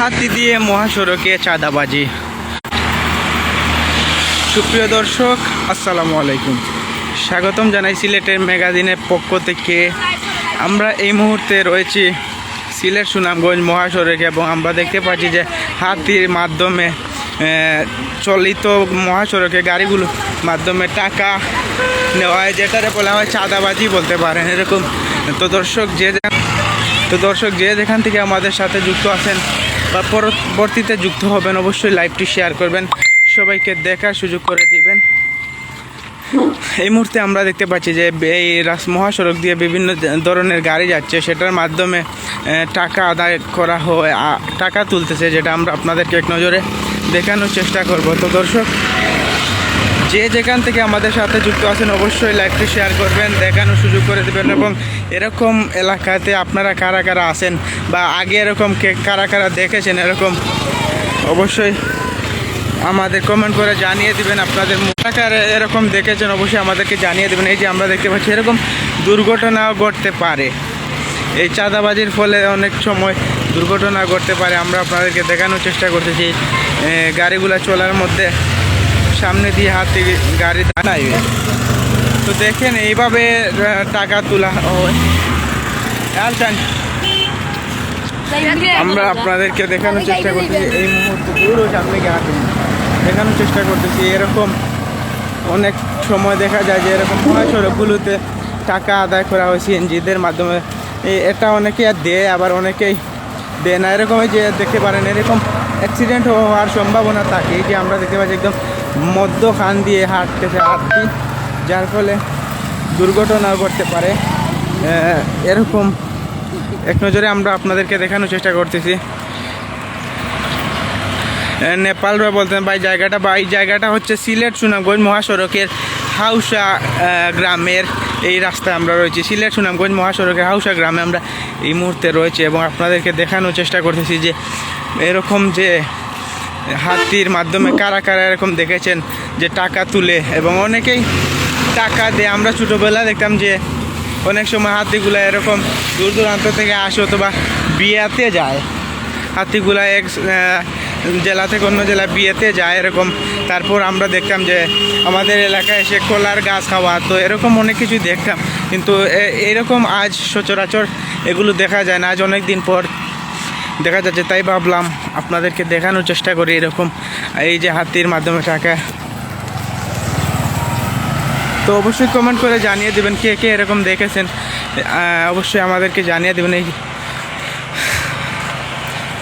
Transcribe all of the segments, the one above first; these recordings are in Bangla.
হাতি দিয়ে মহাসড়কে চাঁদাবাজি। সুপ্রিয় দর্শক, আসসালামু আলাইকুম। স্বাগতম জানাই সিলেটের ম্যাগাজিনের পক্ষ থেকে। আমরা এই মুহূর্তে রয়েছি সিলেট সুনামগঞ্জ মহাসড়কে এবং আমরা দেখতে পাচ্ছি যে হাতির মাধ্যমে চলিত মহাসড়কে গাড়িগুলো মাধ্যমে টাকা নেওয়া হয়, যেটারে বলা হয় চাঁদাবাজি বলতে পারেন। এরকম। তো দর্শক যে তো দর্শক যে যেখান থেকে আমাদের সাথে যুক্ত আছেন বা পরবর্তীতে যুক্ত হবেন, অবশ্যই লাইভটি শেয়ার করবেন। সবাইকে দেখার সুযোগ করে দিবেন। এই মুহূর্তে আমরা দেখতে পাচ্ছি যে এই রাস, মহাসড়ক দিয়ে বিভিন্ন ধরনের গাড়ি যাচ্ছে। সেটার মাধ্যমে টাকা আদায় করা হয় টাকা তুলতেছে, যেটা আমরা আপনাদেরকে এক নজরে দেখানোর চেষ্টা করব। তো দর্শক যে যেখান থেকে আমাদের সাথে যুক্ত আছেন, অবশ্যই লাইভটি শেয়ার করবেন, দেখানোর সুযোগ করে দেবেন এবং এরকম এলাকাতে আপনারা কারা কারা আছেন বা আগে এরকম কে কারা কারা দেখেছেন এরকম, অবশ্যই আমাদের কমেন্ট করে জানিয়ে দিবেন। আপনাদের এলাকার এরকম দেখেছেন, অবশ্যই আমাদেরকে জানিয়ে দেবেন। এই যে আমরা দেখতে পাচ্ছি, এরকম দুর্ঘটনাও ঘটতে পারে। এই চাঁদাবাজির ফলে অনেক সময় দুর্ঘটনা ঘটতে পারে। আমরা আপনাদেরকে দেখানোর চেষ্টা করতেছি গাড়িগুলো চলার মধ্যে। সামনে দিয়ে হাতে গাড়ি দাঁড়াইবে তো দেখেন এইভাবে টাকা তোলা হয়। আমরা আপনাদেরকে দেখানোর চেষ্টা করতেছি এই মুহূর্তে পুরো সামনে হাঁটুন। দেখানোর চেষ্টা করতেছি এরকম অনেক সময় দেখা যায় যে এরকম মহাসড়কগুলোতে টাকা আদায় করা হয় সিএনজিদের মাধ্যমে। এটা অনেকে আর দেয় আবার অনেকেই দেয় না। এরকম এই যে দেখতে পারেন এরকম অ্যাক্সিডেন্ট হওয়ার সম্ভাবনা থাকে। এই যে আমরা দেখতে পাচ্ছি একদম মধ্যখান দিয়ে হাঁটতেছে হাঁটতি যার ফলে দুর্ঘটনাও ঘটতে পারে। এরকম এক নজরে আমরা আপনাদেরকে দেখানোর চেষ্টা করতেছি। এ, নেপাল রয়ে বলতেন ভাই জায়গাটা বা এই জায়গাটা হচ্ছে সিলেট সুনামগঞ্জ মহাসড়কের হাউসা গ্রামের এই রাস্তায় আমরা রয়েছি। সিলেট সুনামগঞ্জ মহাসড়কের হাউসা গ্রামে আমরা এই মুহূর্তে রয়েছি এবং আপনাদেরকে দেখানোর চেষ্টা করতেছি যে এরকম যে হাতির মাধ্যমে কারা কারা এরকম দেখেছেন যে টাকা তুলে এবং অনেকেই টাকা দিয়ে আমরা ছোটোবেলা দেখতাম যে অনেক সময় হাতিগুলো এরকম দূর দূরান্ত থেকে আসে অথবা বিয়াতে যায়। হাতিগুলা এক জেলা থেকে অন্য জেলা বিয়েতে যায় এরকম। তারপর আমরা দেখতাম যে আমাদের এলাকায় এসে কলার গাছ খাওয়া তো এরকম অনেক কিছু দেখতাম। কিন্তু এরকম আজ সচরাচর এগুলো দেখা যায় না। আজ অনেক দিন পর দেখা যাচ্ছে, তাই ভাবলাম আপনাদেরকে দেখানোর চেষ্টা করি এরকম। এই যে হাতির মাধ্যমে টাকা তো অবশ্যই কমেন্ট করে জানিয়ে দেবেন কে কে এরকম দেখেছেন। অবশ্যই আমাদেরকে জানিয়ে দেবেন এই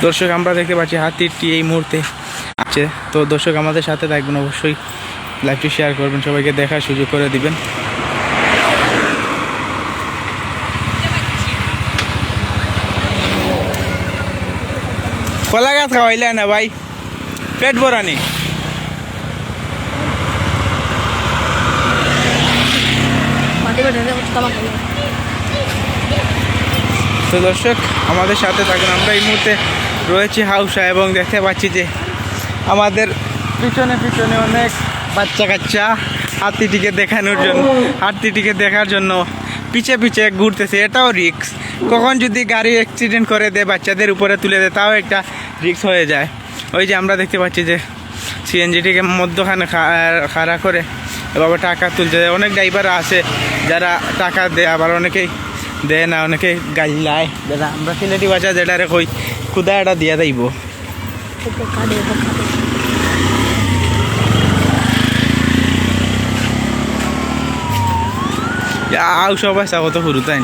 দর্শক, আমরা দেখতে পাচ্ছি হাতিরটি এই মুহূর্তে আছে। তো দর্শক, আমাদের সাথে থাকবেন। অবশ্যই লাইভটি শেয়ার করবেন, সবাইকে দেখার সুযোগ করে দিবেন। কলা গাছ খাওয়াইলে না ভাই? পেট ভরানি তো দর্শক আমাদের সাথে থাকুন আমরা এই মুহূর্তে রয়েছি হাউসা এবং দেখতে পাচ্ছি যে আমাদের পিছনে পিছনে অনেক বাচ্চা কাচ্চা হাতিটিকে দেখানোর জন্য হাতিটিকে দেখার জন্য পিছে পিছে ঘুরতেছে, এটাও রিক্স কখন যদি গাড়ি অ্যাক্সিডেন্ট করে দেয়, বাচ্চাদের উপরে তুলে দেয়, তাও একটা রিক্স হয়ে যায়। ওই যে আমরা দেখতে পাচ্ছি যে সিএনজিটিকে মধ্যখানে খাড়া করে, এভাবে টাকা তুলতে দেয় অনেক ড্রাইভার আছে যারা টাকা দেয়, আবার অনেকেই দেয় না অনেকে গাইলায়। যেটা আমরা সিলেটি ভাষা যেটারে কই খুদা এটা দিয়ে যাইব আউ সবাই কত সরু তাই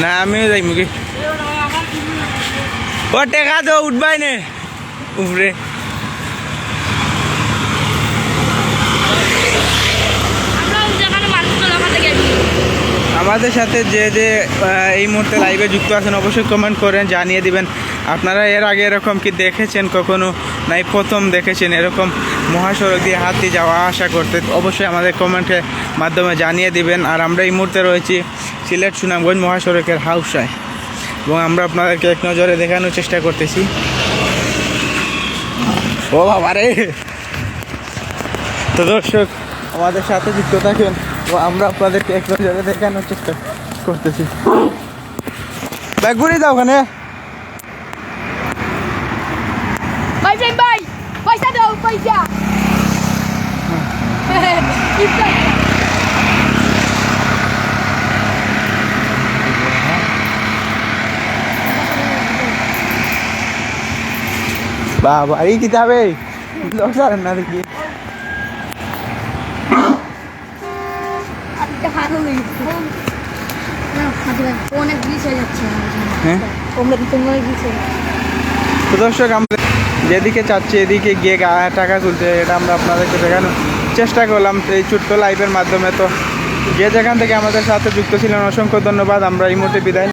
না আমিও যাইম কি টেকা তো উঠবাই নে উপরে আমাদের সাথে যে যে এই মুহূর্তে লাইভে যুক্ত আছেন, অবশ্যই কমেন্ট করেন, জানিয়ে দিবেন। আপনারা এর আগে এরকম কি দেখেছেন কখনো? নাই, প্রথম দেখেছেন এরকম মহাসড়ক দিয়ে হাতি যাওয়া আসা করতে? অবশ্যই আমাদের কমেন্টের মাধ্যমে জানিয়ে দিবেন। আর আমরা এই মুহূর্তে রয়েছি সিলেট সুনামগঞ্জ মহাসড়কের হাউসায়। এবং আমরা আপনাদেরকে এক নজরে দেখানোর চেষ্টা করতেছি। ও বাবা রে তো দর্শক, আমাদের সাথে যুক্ত থাকেন আমরা আপনাদেরকে এক নজরে দেখানোর চেষ্টা করতেছি। ব্যাগ ঘুরে যাও ওখানে। ভাই প্রেম ভাই পয়সা দাও পয়সা। ইফতার বাবা এই কিতাবে লোক সারেন না দেখি আজকে ভালো লেগেছে না হাতে ভাই অনেক গ্লিচ হয়ে যাচ্ছে হ্যাঁ তোমরা তোমরা গ্লিচ হয়ে তো দর্শক আমরা যেদিকে চাচ্ছি এদিকে গিয়ে টাকা তুলতে এটা আমরা আপনাদেরকে দেখানোর চেষ্টা করলাম এই ছোট্ট লাইভের মাধ্যমে। তো যে যেখান থেকে আমাদের সাথে যুক্ত ছিলেন অসংখ্য ধন্যবাদ। আমরা এই মুহূর্তে বিদায়